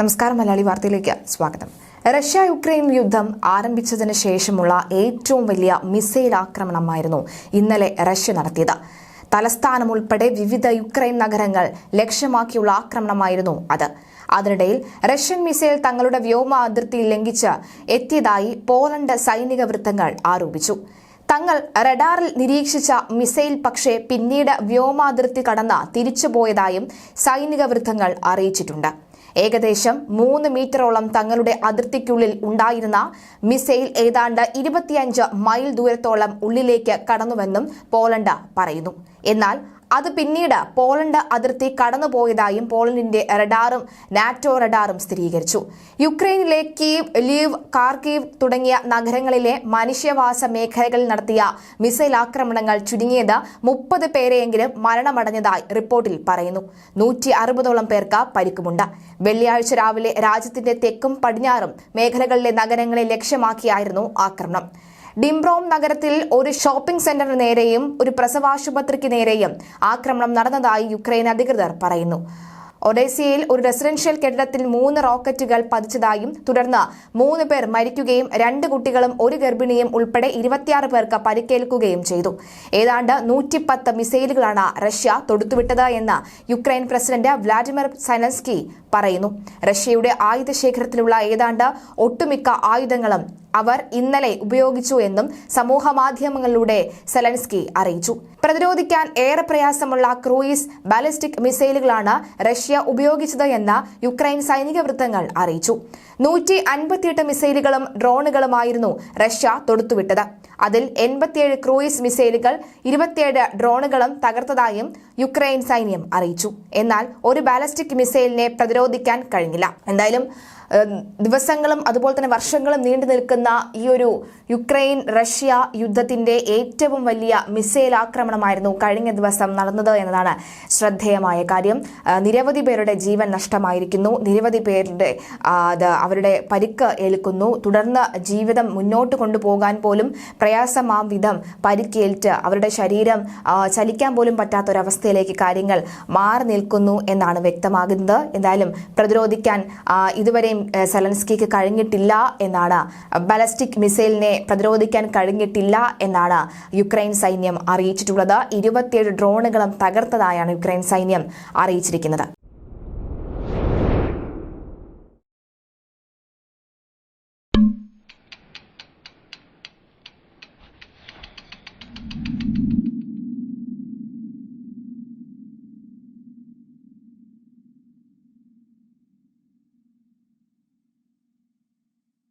നമസ്കാരം മലയാളി വാർത്തയിലേക്ക് സ്വാഗതം. റഷ്യ യുക്രൈൻ യുദ്ധം ആരംഭിച്ചതിന് ശേഷമുള്ള ഏറ്റവും വലിയ മിസൈൽ ആക്രമണമായിരുന്നു ഇന്നലെ റഷ്യ നടത്തിയത്. തലസ്ഥാനം ഉൾപ്പെടെ വിവിധ യുക്രൈൻ നഗരങ്ങൾ ലക്ഷ്യമാക്കിയുള്ള ആക്രമണമായിരുന്നു അത്. അതിനിടയിൽ റഷ്യൻ മിസൈൽ തങ്ങളുടെ വ്യോമ അതിർത്തി ലംഘിച്ച് എത്തിയതായി പോളണ്ട് സൈനിക വൃത്തങ്ങൾ ആരോപിച്ചു. തങ്ങൾ റഡാറിൽ നിരീക്ഷിച്ച മിസൈൽ പക്ഷേ പിന്നീട് വ്യോമാതിർത്തി കടന്ന് തിരിച്ചുപോയതായും സൈനിക വൃത്തങ്ങൾ അറിയിച്ചിട്ടുണ്ട്. ഏകദേശം മൂന്ന് മീറ്ററോളം തങ്ങളുടെ അതിർത്തിക്കുള്ളിൽ ഉണ്ടായിരുന്ന മിസൈൽ ഏതാണ്ട് ഇരുപത്തിയഞ്ച് മൈൽ ദൂരത്തോളം ഉള്ളിലേക്ക് കടന്നുവെന്നും പോളണ്ട് പറയുന്നു. എന്നാൽ അത് പിന്നീട് പോളണ്ട് അതിർത്തി കടന്നുപോയതായും പോളണ്ടിന്റെ റഡാറും നാറ്റോ റഡാറും സ്ഥിരീകരിച്ചു. യുക്രൈനിലെ കീവ് ലീവ് കാർക്കീവ് തുടങ്ങിയ നഗരങ്ങളിലെ മനുഷ്യവാസ മേഖലകളിൽ നടത്തിയ മിസൈൽ ആക്രമണങ്ങൾ ചുരുങ്ങിയത് മുപ്പത് പേരെയെങ്കിലും മരണമടഞ്ഞതായി റിപ്പോർട്ടിൽ പറയുന്നു. നൂറ്റി അറുപതോളം പേർക്ക് പരിക്കുമുണ്ട്. വെള്ളിയാഴ്ച രാവിലെ രാജ്യത്തിന്റെ തെക്കും പടിഞ്ഞാറും മേഖലകളിലെ നഗരങ്ങളെ ലക്ഷ്യമാക്കിയായിരുന്നു ആക്രമണം. ഡിംബ്രോം നഗരത്തിൽ ഒരു ഷോപ്പിംഗ് സെന്ററിന് നേരെയും ഒരു പ്രസവാശുപത്രിക്ക് നേരെയും ആക്രമണം നടന്നതായി യുക്രൈൻ അധികൃതർ പറയുന്നു. ഒഡേസിയയിൽ ഒരു റെസിഡൻഷ്യൽ കെട്ടിടത്തിൽ മൂന്ന് റോക്കറ്റുകൾ പതിച്ചതായും തുടർന്ന് മൂന്ന് പേർ മരിക്കുകയും രണ്ട് കുട്ടികളും ഒരു ഗർഭിണിയും ഉൾപ്പെടെ ഇരുപത്തിയാറ് പേർക്ക് പരിക്കേൽക്കുകയും ചെയ്തു. ഏതാണ്ട് നൂറ്റിപ്പത്ത് മിസൈലുകളാണ് റഷ്യ തൊടുത്തുവിട്ടത് എന്ന് യുക്രൈൻ പ്രസിഡന്റ് വ്ളാഡിമിർ സൈലൻസ്കി പറയുന്നു. റഷ്യയുടെ ആയുധ ശേഖരത്തിലുള്ള ഏതാണ്ട് ഒട്ടുമിക്ക ആയുധങ്ങളും അവർ ഇന്നലെ ഉപയോഗിച്ചു എന്നും സമൂഹ മാധ്യമങ്ങളിലൂടെ സെലൻസ്കി അറിയിച്ചു. പ്രതിരോധിക്കാൻ ഏറെ പ്രയാസമുള്ള ക്രൂയിസ് ബാലിസ്റ്റിക് മിസൈലുകളാണ് റഷ്യ ഉപയോഗിച്ചത് എന്ന് യുക്രൈൻ സൈനിക വൃത്തങ്ങൾ അറിയിച്ചു. നൂറ്റി അൻപത്തിയെട്ട് മിസൈലുകളും ഡ്രോണുകളുമായിരുന്നു റഷ്യ തൊടുത്തുവിട്ടത്. അതിൽ എൺപത്തിയേഴ് ക്രൂയിസ് മിസൈലുകൾ ഇരുപത്തിയേഴ് ഡ്രോണുകളും തകർത്തതായും യുക്രൈൻ സൈന്യം അറിയിച്ചു. എന്നാൽ ഒരു ബാലസ്റ്റിക് മിസൈലിനെ പ്രതിരോധിക്കാൻ കഴിഞ്ഞില്ല. എന്തായാലും ദിവസങ്ങളും അതുപോലെ തന്നെ വർഷങ്ങളും നീണ്ടു നിൽക്കുന്ന ഈ ഒരു യുക്രൈൻ റഷ്യ യുദ്ധത്തിന്റെ ഏറ്റവും വലിയ മിസൈൽ ആക്രമണമായിരുന്നു കഴിഞ്ഞ ദിവസം നടന്നത് എന്നതാണ് ശ്രദ്ധേയമായ കാര്യം. നിരവധി പേരുടെ ജീവൻ നഷ്ടമായിരിക്കുന്നു. നിരവധി പേരുടെ അവരുടെ പരിക്ക് ഏൽക്കുന്നു. തുടർന്ന് ജീവിതം മുന്നോട്ട് കൊണ്ടുപോകാൻ പോലും പ്രയാസമാം വിധം പരിക്കേൽറ്റ് അവരുടെ ശരീരം ചലിക്കാൻ പോലും പറ്റാത്തൊരവസ്ഥയിലേക്ക് കാര്യങ്ങൾ മാറി നിൽക്കുന്നു എന്നാണ് വ്യക്തമാകുന്നത്. എന്തായാലും പ്രതിരോധിക്കാൻ ഇതുവരെയും സെലൻസ്കിക്ക് കഴിഞ്ഞിട്ടില്ല എന്നാണ്. ബലസ്റ്റിക് മിസൈലിനെ പ്രതിരോധിക്കാൻ കഴിഞ്ഞിട്ടില്ല എന്നാണ് യുക്രൈൻ സൈന്യം അറിയിച്ചിട്ടുള്ളത്. ഇരുപത്തിയേഴ് ഡ്രോണുകളും തകർത്തതായാണ് യുക്രൈൻ സൈന്യം അറിയിച്ചിരിക്കുന്നത്.